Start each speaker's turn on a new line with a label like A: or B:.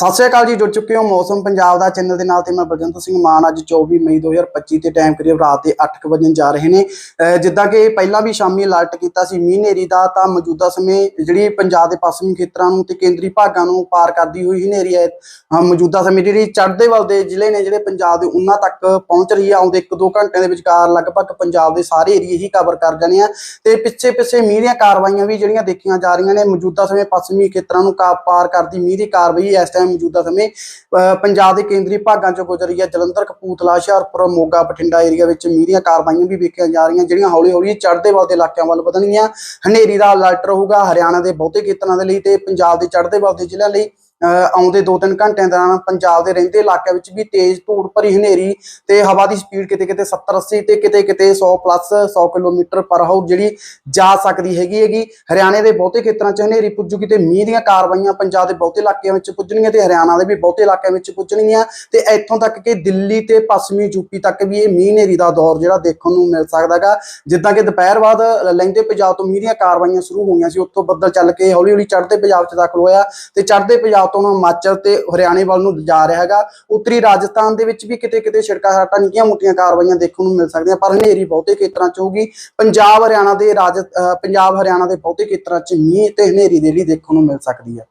A: ਸਤਿ ਸ਼੍ਰੀ ਅਕਾਲ ਜੀ, ਜੁੜ ਚੁੱਕੇ ਹੋ ਮੌਸਮ ਪੰਜਾਬ ਦਾ ਚੈਨਲ ਦੇ ਨਾਲ ਤੇ ਮੈਂ ਬਲਜੰਤ ਸਿੰਘ ਮਾਨ। ਅੱਜ 24 ਮਈ 2025 ਤੇ ਟਾਈਮ ਕਰੀਬ ਰਾਤ ਦੇ 8 ਵਜੇ ਜਾ ਰਹੇ ਨੇ। ਜਿੱਦਾਂ ਕਿ ਪਹਿਲਾਂ ਵੀ ਸ਼ਾਮੀ ਅਲਰਟ ਕੀਤਾ ਸੀ, ਮੀਂਹ ਹਨੇਰੀ ਦਾ ਤਾਂ ਮੌਜੂਦਾ ਸਮੇਂ ਜਿਹੜੀ ਪੰਜਾਬ ਦੇ ਪੱਛਮੀ ਖੇਤਰਾਂ ਨੂੰ ਤੇ ਕੇਂਦਰੀ ਭਾਗਾਂ ਨੂੰ ਪਾਰ ਕਰਦੀ ਹੋਈ ਹਨੇਰੀ ਹੈ। ਮੌਜੂਦਾ ਸਮੇਂ ਜਿਹੜੀ ਚੜ੍ਹਦੇ ਵੱਲ ਦੇ ਜ਼ਿਲ੍ਹੇ ਨੇ ਜਿਹੜੇ ਪੰਜਾਬ ਦੇ, ਉਹਨਾਂ ਤੱਕ ਪਹੁੰਚ ਰਹੀ ਹੈ। ਆਉਂਦੇ 1-2 ਘੰਟਿਆਂ ਦੇ ਵਿਚਕਾਰ ਲਗਭਗ ਪੰਜਾਬ ਦੇ ਸਾਰੇ ਏਰੀਏ ਹੀ ਕਵਰ ਕਰ ਜਾਣੇ ਆ। ਤੇ ਪਿੱਛੇ ਪਿੱਛੇ ਮੀਂਹ ਦੀਆਂ ਕਾਰਵਾਈਆਂ ਵੀ ਜਿਹੜੀਆਂ ਦੇਖੀਆਂ ਜਾ ਰਹੀਆਂ ਨੇ, ਮੌਜੂਦਾ ਸਮੇਂ ਪੱਛਮੀ ਖੇਤਰਾਂ ਨੂੰ ਕਾ- ਪਾਰ ਕਰਦੀ ਮੀਂਹ ਦੀ ਕਾਰਵਾਈ ਇਸ ਟਾਈਮ ਮੌਜੂਦਾ ਸਮੇਂ, ਅਹ ਪੰਜਾਬ ਦੇ ਕੇਂਦਰੀ ਭਾਗਾਂ ਚੋਂ ਗੁਜ਼ਰ ਰਹੀ ਹੈ ਜਲੰਧਰ, ਕਪੂਰਥਲਾ, ਹੁਸ਼ਿਆਰਪੁਰ, ਮੋਗਾ, ਬਠਿੰਡਾ ਏਰੀਆ ਵਿੱਚ ਮੀਂਹ ਦੀਆਂ ਕਾਰਵਾਈਆਂ ਵੀ ਵੇਖੀਆਂ ਜਾ ਰਹੀਆਂ, ਜਿਹੜੀਆਂ ਹੌਲੀ ਹੌਲੀ ਚੜ੍ਹਦੇ ਵੱਲ ਦੇ ਇਲਾਕਿਆਂ ਵੱਲ ਵਧਣਗੀਆਂ। ਹਨੇਰੀ ਦਾ ਅਲਰਟ ਰਹੂਗਾ ਹਰਿਆਣਾ ਦੇ ਬਹੁਤੇ ਖੇਤਰਾਂ ਦੇ ਲਈ ਤੇ ਪੰਜਾਬ ਦੇ ਚੜ੍ਹਦੇ ਵੱਲ ਦੇ ਜ਼ਿਲ੍ਹਿਆਂ ਲਈ। ਆਉਂਦੇ 2-3 ਘੰਟਿਆਂ ਦੌਰਾਨ ਪੰਜਾਬ ਦੇ ਰਹਿੰਦੇ ਇਲਾਕਿਆਂ ਵਿੱਚ ਵੀ ਤੇਜ਼ ਧੂੜ ਭਰੀ ਹਨੇਰੀ ਤੇ ਹਵਾ ਦੀ ਸਪੀਡ ਕਿਤੇ ਕਿਤੇ 70 80 ਤੇ ਕਿਤੇ ਕਿਤੇ 100 ਪਲੱਸ 100 ਕਿਲੋਮੀਟਰ ਪਰ ਹਾਊ ਜਿਹੜੀ ਜਾ ਸਕਦੀ ਹੈਗੀ ਹੈਗੀ। ਹਰਿਆਣੇ ਦੇ ਬਹੁਤੇ ਖੇਤਰਾਂ 'ਚ ਹਨੇਰੀ ਪੁੱਜੂਗੀ ਤੇ ਮੀਂਹ ਦੀਆਂ ਕਾਰਵਾਈਆਂ ਪੰਜਾਬ ਦੇ ਬਹੁਤੇ ਇਲਾਕਿਆਂ ਵਿੱਚ ਪੁੱਜਣਗੀਆਂ ਤੇ ਹਰਿਆਣਾ ਦੇ ਵੀ ਬਹੁਤੇ ਇਲਾਕਿਆਂ ਵਿੱਚ ਪੁੱਜਣਗੀਆਂ ਤੇ ਇੱਥੋਂ ਤੱਕ ਕਿ ਦਿੱਲੀ ਤੇ ਪੱਛਮੀ ਯੂਪੀ ਤੱਕ ਵੀ ਇਹ ਮੀਂਹ ਹਨੇਰੀ ਦਾ ਦੌਰ ਜਿਹੜਾ ਦੇਖਣ ਨੂੰ ਮਿਲ ਸਕਦਾਗਾ ਜਿੱਦਾਂ ਕਿ ਦੁਪਹਿਰ ਬਾਅਦ ਲਹਿੰਦੇ ਪੰਜਾਬ ਤੋਂ ਮੀਂਹ ਦੀਆਂ ਕਾਰਵਾਈਆਂ ਸ਼ੁਰੂ ਹੋਈਆਂ ਸੀ, ਉੱਥੋਂ ਬੱਦਲ ਚੱਲ ਕੇ ਹੌਲੀ ਹੌਲੀ ਚੜ੍ਹਦੇ ਪੰਜਾਬ 'ਚ ਦਾਖਲ ਹੋਇਆ ਤੇ ਚੜ੍ਹਦੇ ਪੰਜਾਬ ਤੋਂ ਹਿਮਾਚਲ ਤੇ ਹਰਿਆਣੇ ਵੱਲ ਨੂੰ ਜਾ ਰਿਹਾ ਹੈਗਾ। ਉੱਤਰੀ ਰਾਜਸਥਾਨ ਦੇ ਵਿੱਚ ਵੀ ਕਿਤੇ ਕਿਤੇ ਛਿੜਕਾ ਛਾਟਾ ਨਿੱਕੀਆਂ ਮੋਟੀਆਂ ਕਾਰਵਾਈਆਂ ਦੇਖਣ ਨੂੰ ਮਿਲ ਸਕਦੀਆਂ, ਪਰ ਹਨੇਰੀ ਬਹੁਤੇ ਖੇਤਰਾਂ 'ਚ ਹੋਊਗੀ। ਪੰਜਾਬ, ਹਰਿਆਣਾ ਦੇ ਰਾਜ ਅਹ ਪੰਜਾਬ, ਹਰਿਆਣਾ ਦੇ ਬਹੁਤੇ ਖੇਤਰਾਂ 'ਚ ਮੀਂਹ ਤੇ ਹਨੇਰੀ ਦੇ ਲਈ ਦੇਖਣ ਨੂੰ ਮਿਲ ਸਕਦੀ ਹੈ।